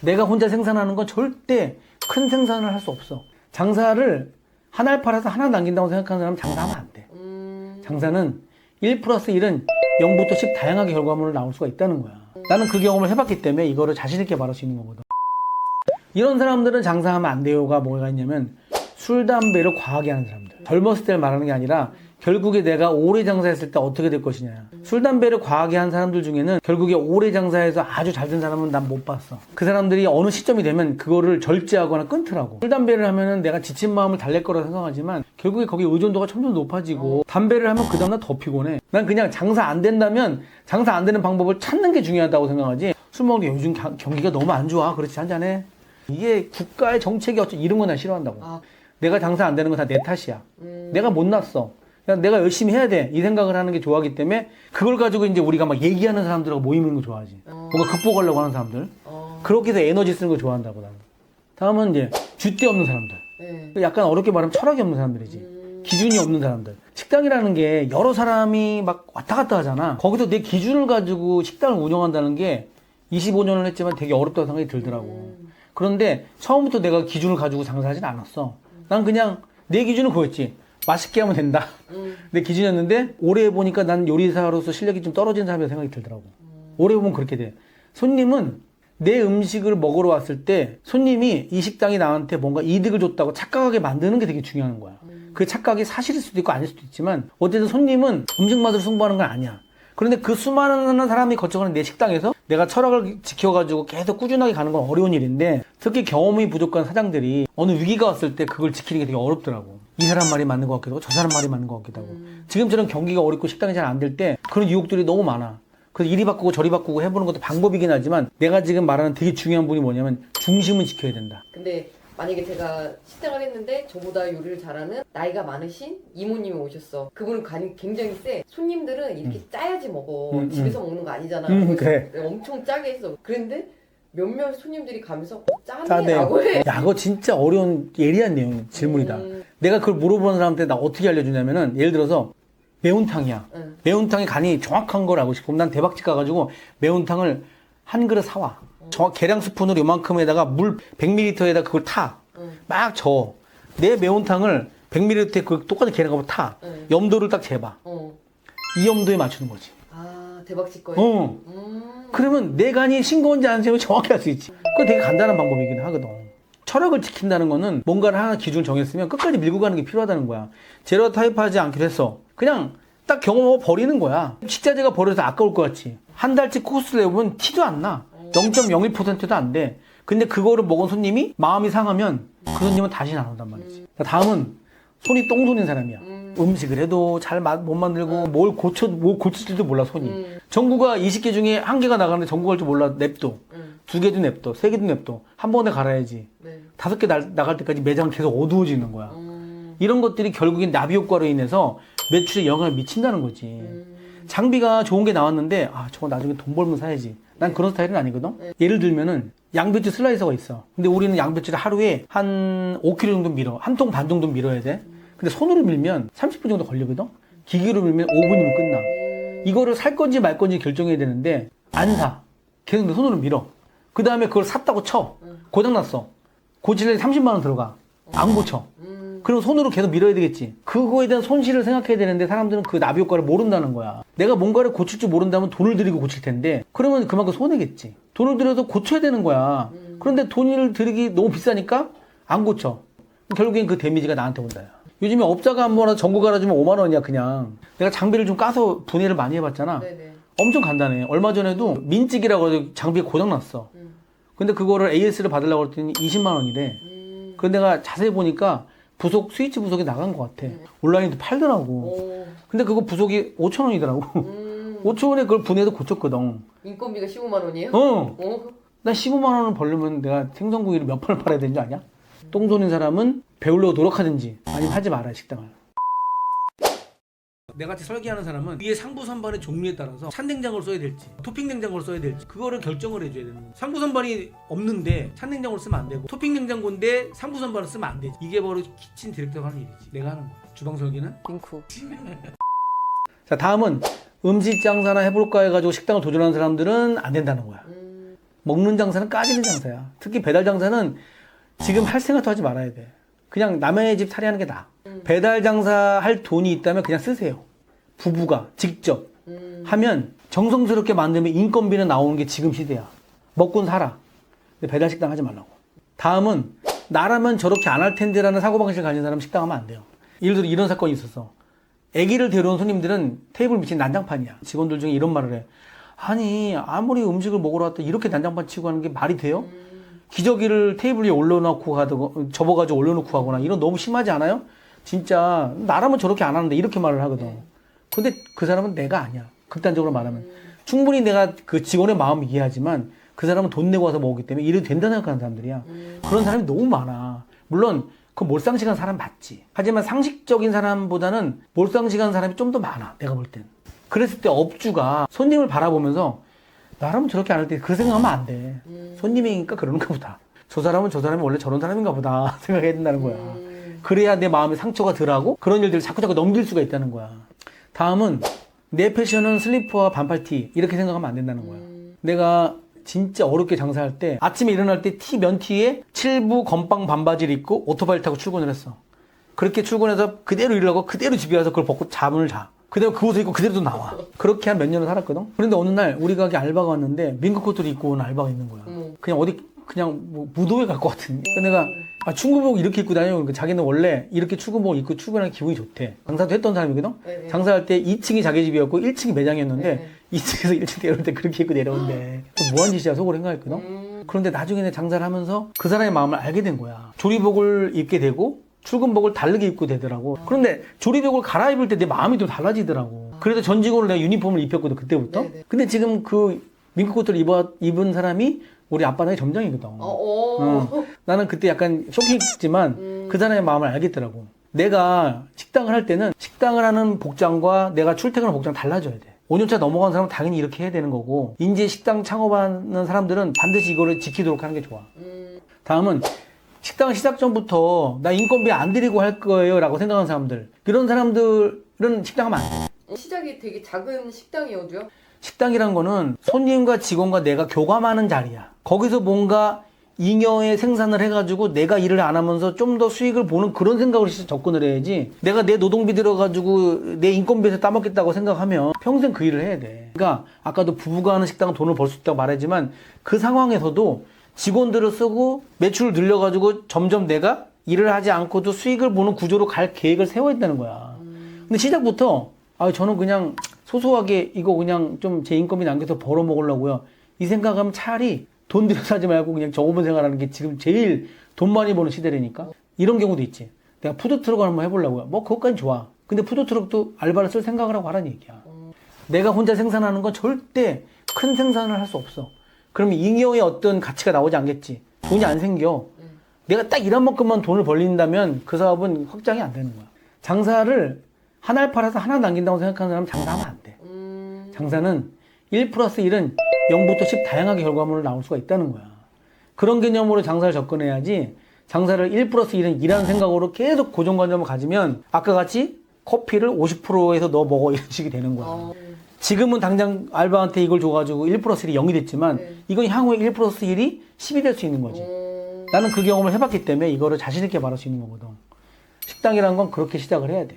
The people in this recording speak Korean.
내가 혼자 생산하는 건 절대 큰 생산을 할 수 없어. 장사를 한알 팔아서 하나 남긴다고 생각하는 사람은 장사하면 안 돼. 음. 장사는 1 플러스 1은 0부터 10 다양하게 결과물을 나올 수가 있다는 거야. 나는 그 경험을 해봤기 때문에 이거를 자신있게 말할 수 있는 거거든. 이런 사람들은 장사하면 안 돼요가 뭐가 있냐면 술, 담배를 과하게 하는 사람들. 젊었을 때를 말하는 게 아니라 결국에 내가 오래 장사했을 때 어떻게 될 것이냐. 술, 담배를 과하게 한 사람들 중에는 결국에 오래 장사해서 아주 잘 된 사람은 난 못 봤어. 그 사람들이 어느 시점이 되면 그거를 절제하거나 끊더라고. 술, 담배를 하면은 내가 지친 마음을 달랠 거라 생각하지만 결국에 거기 의존도가 점점 높아지고 담배를 하면 그 다음날 더 피곤해. 난 그냥 장사 안 된다면 장사 안 되는 방법을 찾는 게 중요하다고 생각하지. 술 먹는 게 요즘 경- 경기가 너무 안 좋아. 그렇지 한잔해. 이게 국가의 정책이 어쩌 이런 거 난 싫어한다고. 아, 내가 장사 안 되는 건 다 내 탓이야. 음. 내가 못났어. 그냥 내가 열심히 해야 돼. 이 생각을 하는 게 좋아하기 때문에 그걸 가지고 이제 우리가 막 얘기하는 사람들하고 모이는 거 좋아하지. 어. 뭔가 극복하려고 하는 사람들. 어. 그렇게 해서 에너지 쓰는 거 좋아한다고 나는. 다음은 이제 줏대 없는 사람들. 네. 약간 어렵게 말하면 철학이 없는 사람들이지. 음. 기준이 없는 사람들. 식당이라는 게 여러 사람이 막 왔다 갔다 하잖아. 거기서 내 기준을 가지고 식당을 운영한다는 게 25년을 했지만 되게 어렵다고 생각이 들더라고. 음. 그런데 처음부터 내가 기준을 가지고 장사하진 않았어. 난 그냥 내 기준은 그거였지. 맛있게 하면 된다. 음. 내 기준이었는데 오래 해보니까 난 요리사로서 실력이 좀 떨어진 사람이라고 생각이 들더라고. 오래 보면 그렇게 돼. 손님은 내 음식을 먹으러 왔을 때 손님이 이 식당이 나한테 뭔가 이득을 줬다고 착각하게 만드는 게 되게 중요한 거야. 그 착각이 사실일 수도 있고 아닐 수도 있지만 어쨌든 손님은 음식 맛으로 승부하는 건 아니야. 그런데 그 수많은 사람이 거쳐가는 내 식당에서 내가 철학을 지켜가지고 계속 꾸준하게 가는 건 어려운 일인데 특히 경험이 부족한 사장들이 어느 위기가 왔을 때 그걸 지키는 게 되게 어렵더라고. 이 사람 말이 맞는 것 같기도 하고 저 사람 말이 맞는 것 같기도 하고. 지금처럼 경기가 어렵고 식당이 잘 안 될 때 그런 유혹들이 너무 많아. 그래서 이리 바꾸고 저리 바꾸고 해보는 것도 방법이긴 하지만 내가 지금 말하는 되게 중요한 부분이 뭐냐면 중심은 지켜야 된다. 근데 만약에 제가 식당을 했는데 저보다 요리를 잘하는 나이가 많으신 이모님이 오셨어. 그분은 간이 굉장히 세. 손님들은 이렇게 짜야지 먹어. 음, 집에서 먹는 거 아니잖아. 음, 그래. 엄청 짜게 했어. 그런데 몇몇 손님들이 가면서 어, 짜네. 짜네 라고 해. 야, 그거 진짜 어려운 예리한 내용 질문이다. 음. 내가 그걸 물어보는 사람한테 나 어떻게 알려주냐면은 예를 들어서 매운탕이야. 응. 매운탕의 간이 정확한 걸 알고 싶으면 난 대박집 가가지고 매운탕을 한 그릇 사와. 저 계량 스푼으로 요만큼에다가 물 100ml에다 그걸 타. 응. 막 저어. 내 매운탕을 100ml에 그 똑같은 계량으로 타. 응. 염도를 딱 재봐. 어. 이 염도에 맞추는 거지. 아 대박집 거에. 어. 음. 그러면 내 간이 싱거운지 안 싱거운지 정확히 알 수 있지. 그거 되게 간단한 방법이긴 하거든. 철학을 지킨다는 거는 뭔가를 하나 기준을 정했으면 끝까지 밀고 가는 게 필요하다는 거야. 제로 타입하지 않기로 했어. 그냥 딱 경험하고 버리는 거야. 식자재가 버려서 아까울 것 같지. 한 달치 코스를 내보면 티도 안 나. 0.01%도 안 돼. 근데 그거를 먹은 손님이 마음이 상하면 그 손님은 다시는 안 온단 말이지. 자, 다음은 손이 똥손인 사람이야. 음. 음식을 해도 잘 못 만들고 뭘 고쳐, 뭘 고칠지도 몰라, 손이. 음. 전구가 20개 중에 한 개가 나가는데 전구 갈줄 몰라 냅둬. 음. 두 개도 냅둬. 세 개도 냅둬. 한 번에 갈아야지. 네. 다섯 개 나, 나갈 때까지 매장은 계속 어두워지는 거야. 음. 이런 것들이 결국엔 나비 효과로 인해서 매출에 영향을 미친다는 거지. 음. 장비가 좋은 게 나왔는데 아 저거 나중에 돈 벌면 사야지. 난 그런 스타일은 아니거든. 네. 예를 들면은 양배추 슬라이서가 있어. 근데 우리는 양배추를 하루에 한 5kg 정도 밀어. 한 통 반 정도 밀어야 돼. 근데 손으로 밀면 30분 정도 걸리거든. 기계로 밀면 5분이면 끝나. 이거를 살 건지 말 건지 결정해야 되는데 안 사. 계속 내 손으로 밀어. 그 다음에 그걸 샀다고 쳐. 고장났어. 고치려면 30만 원 들어가. 안 고쳐. 음. 그럼 손으로 계속 밀어야 되겠지. 그거에 대한 손실을 생각해야 되는데 사람들은 그 나비 효과를 모른다는 거야. 내가 뭔가를 고칠 줄 모른다면 돈을 들이고 고칠 텐데 그러면 그만큼 손해겠지. 돈을 들여서 고쳐야 되는 거야. 그런데 돈을 들이기 너무 비싸니까 안 고쳐. 결국엔 그 데미지가 나한테 온다. 야. 요즘에 업자가 한번 와서 전구 갈아주면 5만 원이야 그냥. 내가 장비를 좀 까서 분해를 많이 해봤잖아. 네네. 엄청 간단해. 얼마 전에도 민찍이라고 해서 장비가 고장 났어. 음. 근데 그거를 AS를 받으려고 했더니 20만 원이래. 음. 그런데 내가 자세히 보니까 부속 스위치 부속이 나간 것 같아. 음. 온라인도 팔더라고. 오. 근데 그거 부속이 5천 원이더라고. 음. 5천 원에 그걸 분해해서 고쳤거든. 인건비가 15만 원이에요? 어. 어? 나 15만 원을 벌려면 내가 생선구이를 몇 판을 팔아야 되는 줄 아냐? 똥손인 사람은 배우려고 노력하든지 아니면 하지 말아요 식당을. 내같이 설계하는 사람은 위에 상부 선반의 종류에 따라서 찬냉장고를 써야 될지 토핑 냉장고를 써야 될지 그거를 결정을 해줘야 되는 거예요. 상부 선반이 없는데 찬냉장고를 쓰면 안 되고 토핑 냉장고인데 상부 선반을 쓰면 안 되지. 이게 바로 키친 디렉터가 하는 일이지. 내가 하는 거야. 주방 설계는 빙쿠. 자 다음은 음식 장사나 해볼까 해가지고 식당을 도전하는 사람들은 안 된다는 거야. 음. 먹는 장사는 까지는 장사야. 특히 배달 장사는 지금 할 생각도 하지 말아야 돼. 그냥 남의 집 살이하는 게 나아. 배달 장사 할 돈이 있다면 그냥 쓰세요. 부부가 직접 음. 하면 정성스럽게 만들면 인건비는 나오는 게 지금 시대야. 먹고는 살아. 근데 배달 식당 하지 말라고. 다음은 나라면 저렇게 안 할 텐데라는 사고방식을 가진 사람은 식당 하면 안 돼요. 예를 들어 이런 사건이 있었어. 아기를 데려온 손님들은 테이블 밑이 난장판이야. 직원들 중에 이런 말을 해. 아니 아무리 음식을 먹으러 왔다 이렇게 난장판 치고 하는 게 말이 돼요? 기저귀를 테이블 위에 올려놓고 가고 접어가지고 올려놓고 가거나 이런 너무 심하지 않아요? 진짜 나라면 저렇게 안 하는데 이렇게 말을 하거든. 근데 그 사람은 내가 아니야. 극단적으로 말하면 충분히 내가 그 직원의 마음 이해하지만 그 사람은 돈 내고 와서 먹기 때문에 이래도 된다 생각하는 사람들이야. 그런 사람이 너무 많아. 물론 그 몰상식한 사람 맞지. 하지만 상식적인 사람보다는 몰상식한 사람이 좀 더 많아. 내가 볼 땐. 그랬을 때 업주가 손님을 바라보면서 나라면 저렇게 안 할 때 그 생각하면 안 돼. 손님이니까 그러는가 보다. 저 사람은 저 사람이 원래 저런 사람인가 보다 생각해야 된다는 거야. 음. 그래야 내 마음에 상처가 덜하고 그런 일들을 자꾸 자꾸 넘길 수가 있다는 거야. 다음은 내 패션은 슬리퍼와 반팔티 이렇게 생각하면 안 된다는 거야. 내가 진짜 어렵게 장사할 때 아침에 일어날 때 티 면티에 칠부 건빵 반바지를 입고 오토바이를 타고 출근을 했어. 그렇게 출근해서 그대로 일을 하고 그대로 집에 와서 그걸 벗고 잠을 자. 그대로 그 옷을 입고 그대로 또 나와. 그렇게 한 몇 년을 살았거든. 그런데 어느 날 우리 가게 알바가 왔는데 민크 코트를 입고 온 알바가 있는 거야. 음. 그냥 어디 그냥 뭐 무도회 갈 것 같은. 근데 내가 아, 충구복 이렇게 입고 다녀. 그러니까 자기는 원래 이렇게 출근복 입고 출근하는 기분이 좋대. 장사도 했던 사람이거든. 네, 네. 장사할 때 2층이 자기 집이었고 1층이 매장이었는데 네, 2층에서 1층 내려올 때 그렇게 입고 내려온대. 그 뭐한 짓이야 속으로 생각했거든. 음. 그런데 나중에 내 장사를 하면서 그 사람의 마음을 알게 된 거야. 조리복을 입게 되고 출근복을 다르게 입고 되더라고. 그런데 조리복을 갈아입을 때 내 마음이 좀 달라지더라고. 그래서 전 직원으로 내가 유니폼을 입혔거든 그때부터. 네네. 근데 지금 그 민크 코트를 입어, 입은 사람이 우리 아빠네 점장이거든. 어, 어. 어. 나는 그때 약간 쇼킹했지만 음. 그 사람의 마음을 알겠더라고. 내가 식당을 할 때는 식당을 하는 복장과 내가 출퇴근하는 복장 달라져야 돼. 5년차 넘어간 사람은 당연히 이렇게 해야 되는 거고 이제 식당 창업하는 사람들은 반드시 이거를 지키도록 하는 게 좋아. 음. 다음은 식당 시작 전부터 나 인건비 안 드리고 할 거예요 라고 생각하는 사람들 이런 사람들은 식당 하면 안 돼. 시작이 되게 작은 식당이어도요. 식당이란 거는 손님과 직원과 내가 교감하는 자리야. 거기서 뭔가 잉여의 생산을 해가지고 내가 일을 안 하면서 좀 더 수익을 보는 그런 생각으로 접근을 해야지. 내가 내 노동비 들어가지고 내 인건비에서 따먹겠다고 생각하면 평생 그 일을 해야 돼. 그러니까 아까도 부부가 하는 식당은 돈을 벌 수 있다고 말했지만 그 상황에서도 직원들을 쓰고 매출을 늘려가지고 점점 내가 일을 하지 않고도 수익을 보는 구조로 갈 계획을 세워야 된다는 거야. 근데 시작부터 아 저는 그냥 소소하게 이거 그냥 좀 제 인건비 남겨서 벌어 먹으려고요. 이 생각하면 차라리 돈 들여서 하지 말고 그냥 저거만 생각하는 게 지금 제일 돈 많이 버는 시대라니까. 이런 경우도 있지. 내가 푸드트럭을 한번 해보려고요. 뭐 그것까지 좋아. 근데 푸드트럭도 알바를 쓸 생각을 하고 하라는 얘기야. 내가 혼자 생산하는 건 절대 큰 생산을 할 수 없어. 그러면 잉여의 어떤 가치가 나오지 않겠지. 돈이 안 생겨. 내가 딱 일한 만큼만 돈을 벌린다면 그 사업은 확장이 안 되는 거야. 장사를 하나를 팔아서 하나 남긴다고 생각하는 사람은 장사하면 안 돼. 음. 장사는 1 플러스 1은 0부터 10 다양하게 결과물을 나올 수가 있다는 거야. 그런 개념으로 장사를 접근해야지 장사를 1 플러스 1은 일하는 생각으로 계속 고정관념을 가지면 아까 같이 커피를 50%에서 너 먹어 이런 식이 되는 거야. 어. 지금은 당장 알바한테 이걸 줘가지고 1 플러스 1이 0이 됐지만 네. 이건 향후에 1 플러스 1이 10이 될 수 있는 거지. 음. 나는 그 경험을 해봤기 때문에 이거를 자신있게 말할 수 있는 거거든. 식당이라는 건 그렇게 시작을 해야 돼.